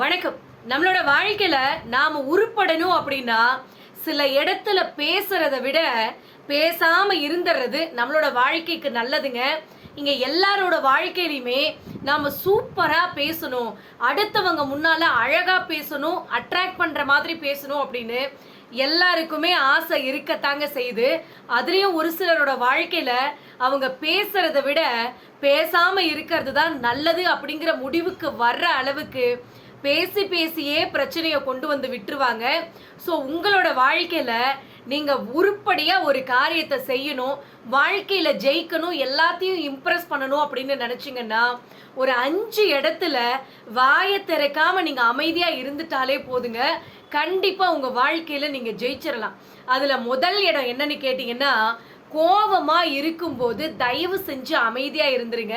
வணக்கம். நம்மளோட வாழ்க்கையில நாம உருப்படணும் அப்படின்னா சில இடத்துல பேசுறத விட பேசாம இருந்துறது நம்மளோட வாழ்க்கைக்கு நல்லதுங்க. இங்க எல்லாரோட வாழ்க்கையிலுமே நாம சூப்பரா பேசணும். அடுத்தவங்க முன்னால அழகா பேசணும் அட்ராக்ட் பண்ற மாதிரி பேசணும் அப்படின்னு எல்லாருக்குமே ஆசை இருக்கத்தாங்க செய்யுது. அதுலேயும் ஒரு சிலரோட வாழ்க்கையில் அவங்க பேசுறத விட பேசாமல் இருக்கிறது தான் நல்லது அப்படிங்கிற முடிவுக்கு வர்ற அளவுக்கு பேசி பேசியே பிரச்சனையை கொண்டு வந்து விட்டுருவாங்க. ஸோ உங்களோட வாழ்க்கையில் நீங்கள் உருப்படியாக ஒரு காரியத்தை செய்யணும் வாழ்க்கையில் ஜெயிக்கணும் எல்லாத்தையும் இம்ப்ரெஸ் பண்ணணும் அப்படின்னு நினச்சிங்கன்னா ஒரு அஞ்சு இடத்துல வாயை திறக்காமல் நீங்கள் அமைதியாக இருந்துட்டாலே போதுங்க. கண்டிப்பாக உங்கள் வாழ்க்கையில் நீங்கள் ஜெயிச்சிடலாம் அதில் முதல் இடம் என்னன்னு கேட்டிங்கன்னா கோபமாக இருக்கும்போது தயவு செஞ்சு அமைதியாக இருந்துருங்க.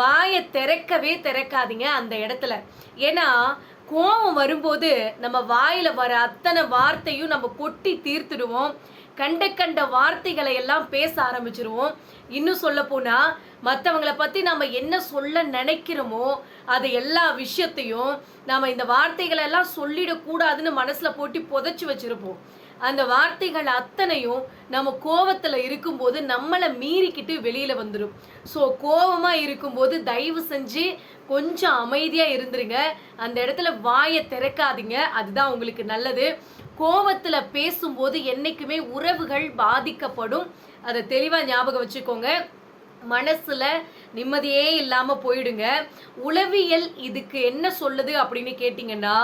வாயை திறக்கவே திறக்காதீங்க அந்த இடத்துல. ஏன்னா கோபம் வரும்போது நம்ம வாயில் வர அத்தனை வார்த்தையும் நம்ம கொட்டி தீர்த்துடுவோம். கண்ட கண்ட வார்த்தைகளை எல்லாம் பேச ஆரம்பிச்சிருவோம். இன்னும் சொல்ல போனால் மற்றவங்கள பற்றி நம்ம என்ன சொல்ல நினைக்கிறோமோ அது எல்லா விஷயத்தையும் நாம் இந்த வார்த்தைகளை எல்லாம் சொல்லிடக்கூடாதுன்னு மனசில் போட்டு புதைச்சி வச்சிருப்போம். அந்த வார்த்தைகள் அத்தனையும் நம்ம கோவத்தில் இருக்கும்போது நம்மளை மீறிக்கிட்டு வெளியில் வந்துடும் ஸோ கோபமாக இருக்கும்போது தயவு செஞ்சு கொஞ்சம் அமைதியாக இருந்துருங்க. அந்த இடத்துல வாயை திறக்காதீங்க. அதுதான் உங்களுக்கு நல்லது. கோபத்தில் பேசும்போது என்றைக்குமே உறவுகள் பாதிக்கப்படும். அதை தெளிவாக ஞாபகம் வச்சுக்கோங்க. மனசுல நிம்மதியே இல்லாம போயிடுங்க. உளவியல் இதுக்கு என்ன சொல்லுது அப்படின்னு கேட்டிங்கன்னா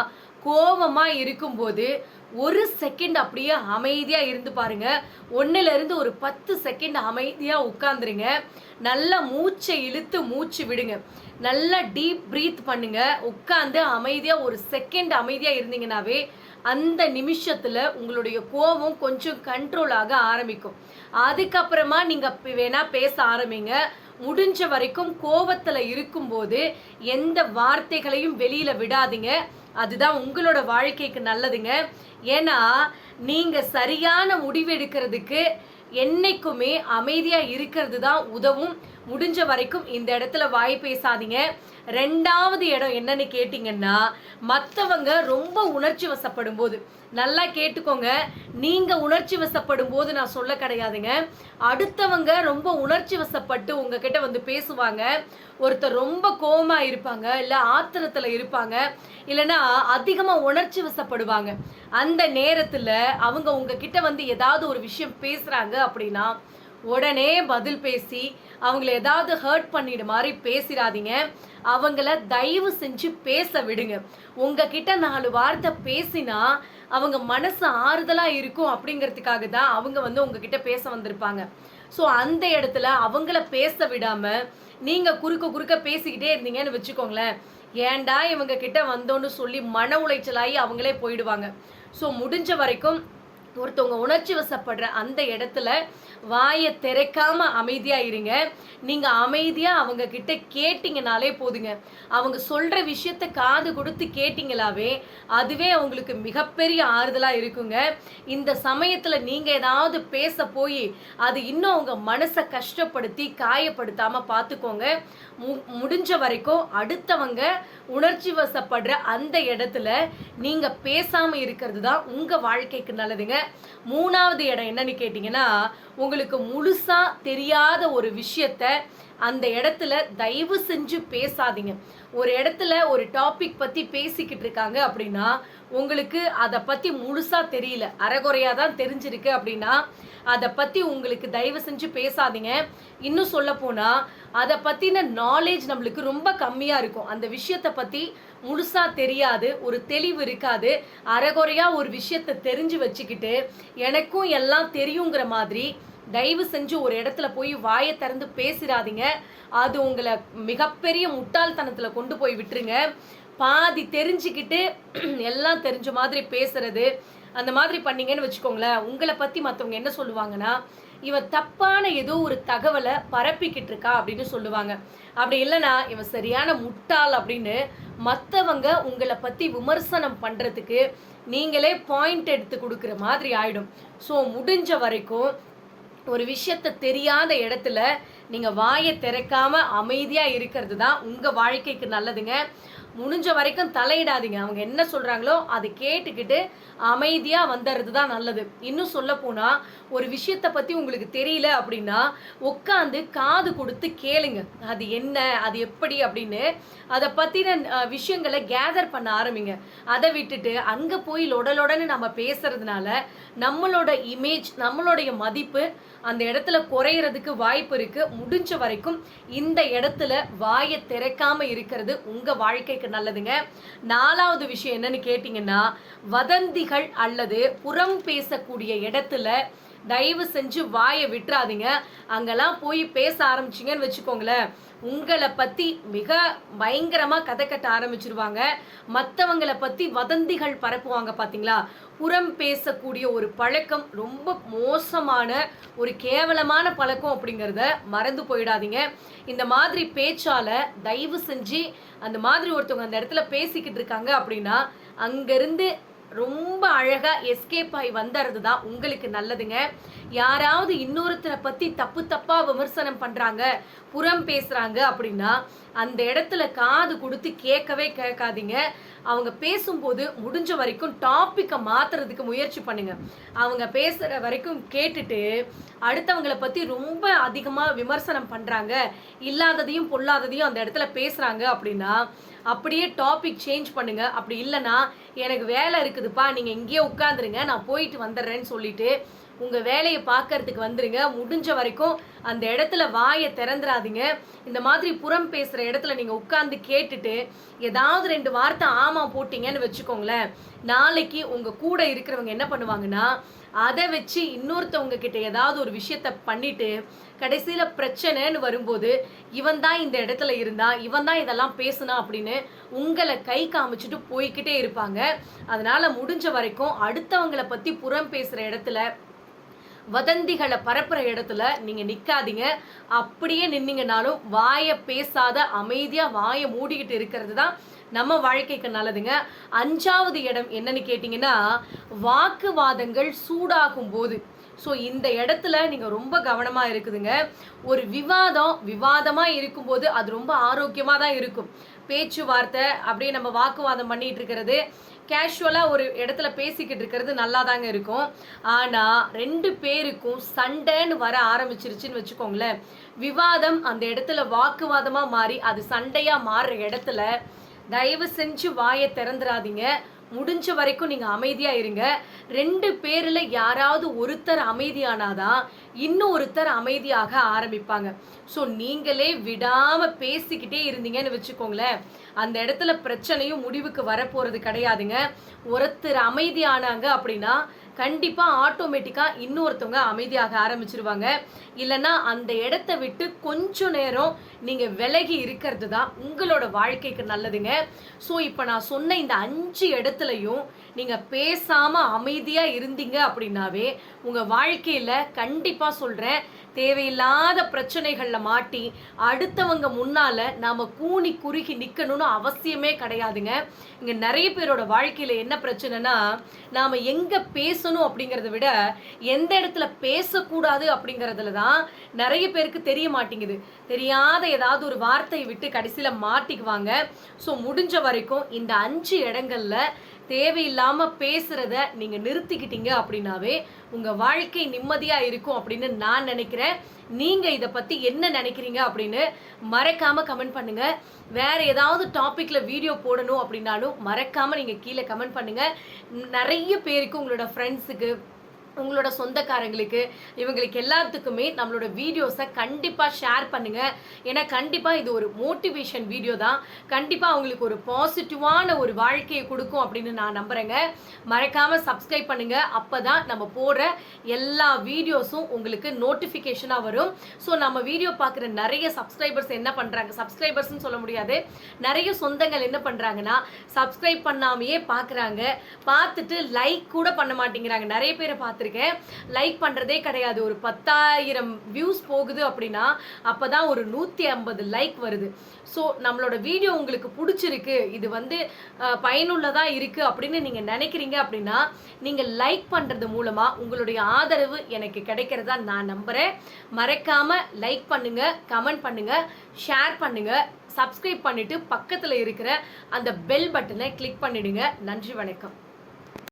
கோவமா இருக்கும்போது ஒரு செகண்ட் அப்படியே அமைதியா இருந்து பாருங்க. ஒன்னுல இருந்து ஒரு பத்து செகண்ட் அமைதியா உட்காந்துருங்க நல்லா மூச்சை இழுத்து மூச்சு விடுங்க. நல்லா டீப் ப்ரீத் பண்ணுங்க. உட்காந்து அமைதியா ஒரு செகண்ட் அமைதியா இருந்தீங்கன்னாவே அந்த நிமிஷத்துல உங்களுடைய கோபம் கொஞ்சம் கண்ட்ரோல் ஆக ஆரம்பிக்கும். அதுக்கப்புறமா நீங்க பே- வேணா பேச ஆரம்பிங்க. முடிஞ்ச வரைக்கும் கோவத்துல இருக்கும்போது எந்த வார்த்தைகளையும் வெளியில விடாதீங்க. அதுதான் உங்களோட வாழ்க்கைக்கு நல்லதுங்க. ஏன்னா நீங்க சரியான முடிவு எடுக்கிறதுக்கு என்னைக்குமே அமைதியா இருக்கிறது தான் உதவும். முடிஞ்ச வரைக்கும் இந்த இடத்துல வாய் பேசாதீங்க. ரெண்டாவது இடம் என்னன்னு கேட்டிங்கன்னா மற்றவங்க ரொம்ப உணர்ச்சி வசப்படும் போது நல்லா கேட்டுக்கோங்க. நீங்க உணர்ச்சி வசப்படும் போது நான் சொல்ல கிடையாதுங்க. அடுத்தவங்க ரொம்ப உணர்ச்சி வசப்பட்டு உங்ககிட்ட வந்து பேசுவாங்க. ஒருத்தர் ரொம்ப கோமா இருப்பாங்க இல்ல ஆத்திரத்துல இருப்பாங்க இல்லைன்னா அதிகமா உணர்ச்சி வசப்படுவாங்க. அந்த நேரத்துல அவங்க உங்ககிட்ட வந்து ஏதாவது ஒரு விஷயம் பேசுறாங்க அப்படின்னா உடனே பதில் பேசி அவங்கள ஏதாவது ஹர்ட் பண்ணிடு மாதிரி பேசிடாதீங்க. அவங்கள தயவு செஞ்சு பேச விடுங்க. உங்ககிட்ட நாலு வார்த்தை பேசினா அவங்க மனசு ஆறுதலாக இருக்கும் அப்படிங்கிறதுக்காக தான் அவங்க வந்து உங்ககிட்ட பேச வந்திருப்பாங்க. ஸோ அந்த இடத்துல அவங்கள பேச விடாமல் நீங்கள் குறுக்க குறுக்க பேசிக்கிட்டே இருந்தீங்கன்னு வச்சுக்கோங்களேன். ஏன்டா இவங்க கிட்ட வந்தோன்னு சொல்லி மன உளைச்சலாகி அவங்களே போயிடுவாங்க. ஸோ முடிஞ்ச வரைக்கும் ஒருத்தவங்க உணர்ச்சி வசப்படுற அந்த இடத்துல வாயை திறக்காம அமைதியாக இருங்க. நீங்கள் அமைதியாக அவங்க கிட்ட கேட்டிங்கனாலே போதுங்க. அவங்க சொல்கிற விஷயத்த காது கொடுத்து கேட்டிங்களாவே அதுவே அவங்களுக்கு மிகப்பெரிய ஆறுதலாக இருக்குங்க. இந்த சமயத்தில் நீங்கள் ஏதாவது பேச போய் அது இன்னும் அவங்க மனசை கஷ்டப்படுத்தி காயப்படுத்தாமல் பார்த்துக்கோங்க மு- முடிஞ்ச வரைக்கும் அடுத்தவங்க உணர்ச்சி வசப்படுற அந்த இடத்துல நீங்கள் பேசாமல் இருக்கிறது தான் உங்கள் வாழ்க்கைக்கு நல்லதுங்க. மூணாவது இடம் என்னன்னு கேட்டிங்கன்னா உங்களுக்கு முழுசா தெரியாத ஒரு விஷயத்த அந்த இடத்துல தயவு செஞ்சு பேசாதீங்க. ஒரு இடத்துல ஒரு டாபிக் பத்தி பேசிக்கிட்டு இருக்காங்க அப்படின்னா உங்களுக்கு அதை பத்தி முழுசா தெரியல. அரைகுறையா தான் தெரிஞ்சிருக்கு அப்படின்னா அதை பத்தி உங்களுக்கு தயவு செஞ்சு பேசாதீங்க. இன்னும் சொல்ல போனா அதை பத்தின நாலேஜ் நம்மளுக்கு ரொம்ப கம்மியா இருக்கும். அந்த விஷயத்தை பத்தி முழுசா தெரியாது ஒரு தெளிவு இருக்காது. அரைகுறையா ஒரு விஷயத்தை தெரிஞ்சு வச்சுக்கிட்டு எனக்கும் எல்லாம் தெரியுங்கிற மாதிரி தயவு செஞ்சு ஒரு இடத்துல போய் வாயை திறந்து பேசிடாதீங்க. அது உங்களை மிகப்பெரிய முட்டாள்தனத்தில் கொண்டு போய் விட்டுருங்க. பாதி தெரிஞ்சுக்கிட்டு எல்லாம் தெரிஞ்ச மாதிரி பேசுறது அந்த மாதிரி பண்ணீங்கன்னு வச்சுக்கோங்களேன். உங்களை பற்றி மற்றவங்க என்ன சொல்லுவாங்கன்னா இவன் தப்பான ஏதோ ஒரு தகவலை பரப்பிக்கிட்டு இருக்கா அப்படின்னு சொல்லுவாங்க. அப்படி இல்லைன்னா இவன் சரியான முட்டாள் அப்படின்னு மற்றவங்க உங்களை பற்றி விமர்சனம் பண்ணுறதுக்கு நீங்களே பாயிண்ட் எடுத்து கொடுக்குற மாதிரி ஆயிடும். ஸோ முடிஞ்ச வரைக்கும் ஒரு விஷயத்த தெரியாத இடத்துல நீங்கள் வாயை திறக்காம அமைதியாக இருக்கிறது தான் உங்கள் வாழ்க்கைக்கு நல்லதுங்க. முடிஞ்ச வரைக்கும் தலையிடாதீங்க. அவங்க என்ன சொல்கிறாங்களோ அதை கேட்டுக்கிட்டு அமைதியாக வந்துடுறது தான் நல்லது. இன்னும் சொல்ல ஒரு விஷயத்தை பற்றி உங்களுக்கு தெரியல அப்படின்னா உட்காந்து காது கொடுத்து கேளுங்க. அது என்ன அது எப்படி அப்படின்னு அதை பற்றின விஷயங்களை கேதர் பண்ண ஆரம்பிங்க. அதை விட்டுட்டு அங்கே போய் லொடலொடன்னு நம்ம பேசுறதுனால நம்மளோட இமேஜ் நம்மளுடைய மதிப்பு அந்த இடத்துல குறையிறதுக்கு வாய்ப்பு இருக்கு. முடிஞ்ச வரைக்கும் இந்த இடத்துல வாயை திறக்காம இருக்கிறது உங்க வாழ்க்கைக்கு நல்லதுங்க. நாலாவது விஷயம் என்னன்னு கேட்டிங்கன்னா வதந்திகள் அல்லது புறம் பேசக்கூடிய இடத்துல தயவு செஞ்சு வாயை விட்டுறாதீங்க. அங்கெல்லாம் போய் பேச ஆரம்பிச்சிங்கன்னு வச்சுக்கோங்களேன். உங்களை பற்றி மிக பயங்கரமாக கதை கட்ட ஆரம்பிச்சிருவாங்க. மற்றவங்களை பற்றி வதந்திகள் பரப்புவாங்க பார்த்தீங்களா புறம் பேசக்கூடிய ஒரு பழக்கம் ரொம்ப மோசமான ஒரு கேவலமான பழக்கம் அப்படிங்கிறத மறந்து போயிடாதீங்க. இந்த மாதிரி பேச்சால் தயவு செஞ்சு அந்த மாதிரி ஒருத்தவங்க அந்த இடத்துல பேசிக்கிட்டு இருக்காங்க அப்படின்னா அங்கேருந்து ரொம்ப அழகாக எஸ்கேப் ஆகி வந்துடுறது தான் உங்களுக்கு நல்லதுங்க. யாராவது இன்னொருத்தரை பற்றி தப்பு தப்பாக விமர்சனம் பண்ணுறாங்க புறம் பேசுகிறாங்க அப்படின்னா அந்த இடத்துல காது கொடுத்து கேட்கவே கேட்காதீங்க. அவங்க பேசும்போது முடிஞ்ச வரைக்கும் டாப்பிக்கை மாத்துறதுக்கு முயற்சி பண்ணுங்க. அவங்க பேசுற வரைக்கும் கேட்டுட்டு அடுத்தவங்களை பத்தி ரொம்ப அதிகமா விமர்சனம் பண்றாங்க. இல்லாததையும் பொல்லாததையும் அந்த இடத்துல பேசுறாங்க அப்படின்னா அப்படியே டாபிக் சேஞ்ச் பண்ணுங்க. அப்படி இல்லைன்னா எனக்கு வேலை இருக்குதுப்பா நீங்க இங்கேயே உட்காந்துருங்க நான் போயிட்டு வந்துடுறேன்னு சொல்லிட்டு உங்க வேலையை பார்க்கறதுக்கு வந்துருங்க. முடிஞ்ச வரைக்கும் அந்த இடத்துல வாயை திறந்துடாதீங்க. இந்த மாதிரி புறம் பேசுற இடத்துல நீங்க உட்கார்ந்து கேட்டுட்டு ஏதாவது ரெண்டு வார்த்தை ஆமா போட்டீங்கன்னு வச்சுக்கோங்களேன். நாளைக்கு உங்க கூட இருக்கிறவங்க என்ன பண்ணுவாங்கன்னா அதை வச்சு இன்னொருத்தவங்க கிட்ட ஏதாவது ஒரு விஷயத்த பண்ணிட்டு கடைசியில பிரச்சனைன்னு வரும்போது இவன் தான் இந்த இடத்துல இருந்தா இவன் தான் இதெல்லாம் பேசுனா அப்படின்னு உங்களை கை காமிச்சிட்டு போய்க்கிட்டே இருப்பாங்க. அதனால முடிஞ்ச வரைக்கும் அடுத்தவங்களை பத்தி புறம் பேசுற இடத்துல வதந்திகளை பரப்புகிற இடத்துல நீங்கள் நிற்காதீங்க அப்படியே நின்னீங்கனாலும் வாயை பேசாத அமைதியாக வாயை மூடிக்கிட்டு இருக்கிறது தான் நம்ம வாழ்க்கைக்கு நல்லதுங்க. அஞ்சாவது இடம் என்னன்னு கேட்டிங்கன்னா வாக்குவாதங்கள் சூடாகும் போது. ஸோ இந்த இடத்துல நீங்கள் ரொம்ப கவனமாக இருக்குதுங்க. ஒரு விவாதம் விவாதமாக இருக்கும்போது அது ரொம்ப ஆரோக்கியமாக தான் இருக்கும். பேச்சுவார்த்தை அப்படியே நம்ம வாக்குவாதம் பண்ணிகிட்டு இருக்கிறது. கேஷுவலாக ஒரு இடத்துல பேசிக்கிட்டு இருக்கிறது நல்லா தாங்க இருக்கும். ஆனால் ரெண்டு பேருக்கும் சண்டைன்னு வர ஆரம்பிச்சிருச்சுன்னு வச்சுக்கோங்களேன். விவாதம் அந்த இடத்துல வாக்குவாதமாக மாறி அது சண்டையாக மாறுற இடத்துல தயவு செஞ்சு வாயை திறந்துடாதீங்க முடிஞ்ச வரைக்கும் நீங்க அமைதியா இருங்க. ரெண்டு பேர்ல யாராவது ஒருத்தர் அமைதியானாதான் இன்னும் ஒருத்தர் அமைதியாக ஆரம்பிப்பாங்க. ஸோ நீங்களே விடாம பேசிக்கிட்டே இருந்தீங்கன்னு வச்சுக்கோங்களேன். அந்த இடத்துல பிரச்சனையும் முடிவுக்கு வரப்போறது கிடையாதுங்க. ஒருத்தர் அமைதியானாங்க அப்படின்னா கண்டிப்பாக ஆட்டோமேட்டிக்காக இன்னொருத்தவங்க அமைதியாக ஆரம்பிச்சிருவாங்க. இல்லைன்னா அந்த இடத்த விட்டு கொஞ்சம் நேரம் நீங்கள் விலகி இருக்கிறது தான் உங்களோட வாழ்க்கைக்கு நல்லதுங்க. ஸோ இப்போ நான் சொன்ன இந்த அஞ்சு இடத்துலையும் நீங்கள் பேசாமல் அமைதியாக இருந்தீங்க அப்படின்னாவே உங்கள் வாழ்க்கையில் கண்டிப்பாக சொல்கிறேன் தேவையில்லாத பிரச்சனைகளில் மாட்டி அடுத்தவங்க முன்னால் நாம் கூனி குறுகி நிற்கணும்னு அவசியமே கிடையாதுங்க. இங்கே நிறைய பேரோட வாழ்க்கையில் என்ன பிரச்சனைனா நாம் எங்கே பேசணும் அப்படிங்கிறத விட எந்த இடத்துல பேசக்கூடாது அப்படிங்கிறதுல தான் நிறைய பேருக்கு தெரிய மாட்டேங்குது. தெரியாத ஏதாவது ஒரு வார்த்தையை விட்டு கடைசியில் மாட்டிக்குவாங்க. ஸோ முடிஞ்ச வரைக்கும் இந்த அஞ்சு இடங்களில் தேவையில்லாம பேசுறத நீங்க நிறுத்திக்கிட்டீங்க அப்படின்னாவே உங்க வாழ்க்கை நிம்மதியா இருக்கும் அப்படின்னு நான் நினைக்கிறேன். நீங்க இதை பத்தி என்ன நினைக்கிறீங்க அப்படின்னு மறக்காம கமெண்ட் பண்ணுங்க. வேற ஏதாவது டாபிக்ல வீடியோ போடணும் அப்படின்னாலும் மறக்காம நீங்க கீழே கமெண்ட் பண்ணுங்க. நிறைய பேருக்கு உங்களோட ஃப்ரெண்ட்ஸுக்கு உங்களோட சொந்தக்காரங்களுக்கு இவங்களுக்கு எல்லாத்துக்குமே நம்மளோட வீடியோஸை கண்டிப்பாக ஷேர் பண்ணுங்கள் ஏன்னா கண்டிப்பாக இது ஒரு மோட்டிவேஷன் வீடியோ தான். கண்டிப்பாக அவங்களுக்கு ஒரு பாசிட்டிவான ஒரு வாழ்க்கையை கொடுக்கும் அப்படின்னு நான் நம்புகிறேங்க மறக்காமல் சப்ஸ்கிரைப் அப்போ தான் நம்ம போடுற எல்லா வீடியோஸும் உங்களுக்கு நோட்டிஃபிகேஷனாக வரும். ஸோ நம்ம வீடியோ பார்க்குற நிறைய சப்ஸ்கிரைபர்ஸ் என்ன பண்ணுறாங்க சப்ஸ்கிரைபர்ஸ்னு சொல்ல முடியாது. நிறைய சொந்தங்கள் என்ன பண்ணுறாங்கன்னா சப்ஸ்கிரைப் பண்ணாமையே பார்க்குறாங்க. பார்த்துட்டு லைக் கூட பண்ண மாட்டேங்கிறாங்க. நிறைய பேரை பார்த்து பார்த்துருக்கேன். லைக் பண்ணுறதே கிடையாது. ஒரு பத்தாயிரம் வியூஸ் போகுது அப்படின்னா அப்போ தான் ஒரு நூற்றி ஐம்பது லைக் வருது. ஸோ நம்மளோட வீடியோ உங்களுக்கு பிடிச்சிருக்கு. இது வந்து பயனுள்ளதாக இருக்குது அப்படின்னு நீங்கள் நினைக்கிறீங்க அப்படின்னா நீங்கள் லைக் பண்ணுறது மூலமாக உங்களுடைய ஆதரவு எனக்கு கிடைக்கிறதா நான் நம்புகிறேன் மறக்காமல் லைக் பண்ணுங்கள் கமெண்ட் பண்ணுங்கள் ஷேர் பண்ணுங்கள் சப்ஸ்கிரைப் பண்ணிவிட்டு பக்கத்தில் இருக்கிற அந்த பெல் பட்டனை கிளிக் பண்ணிவிடுங்க நன்றி வணக்கம்.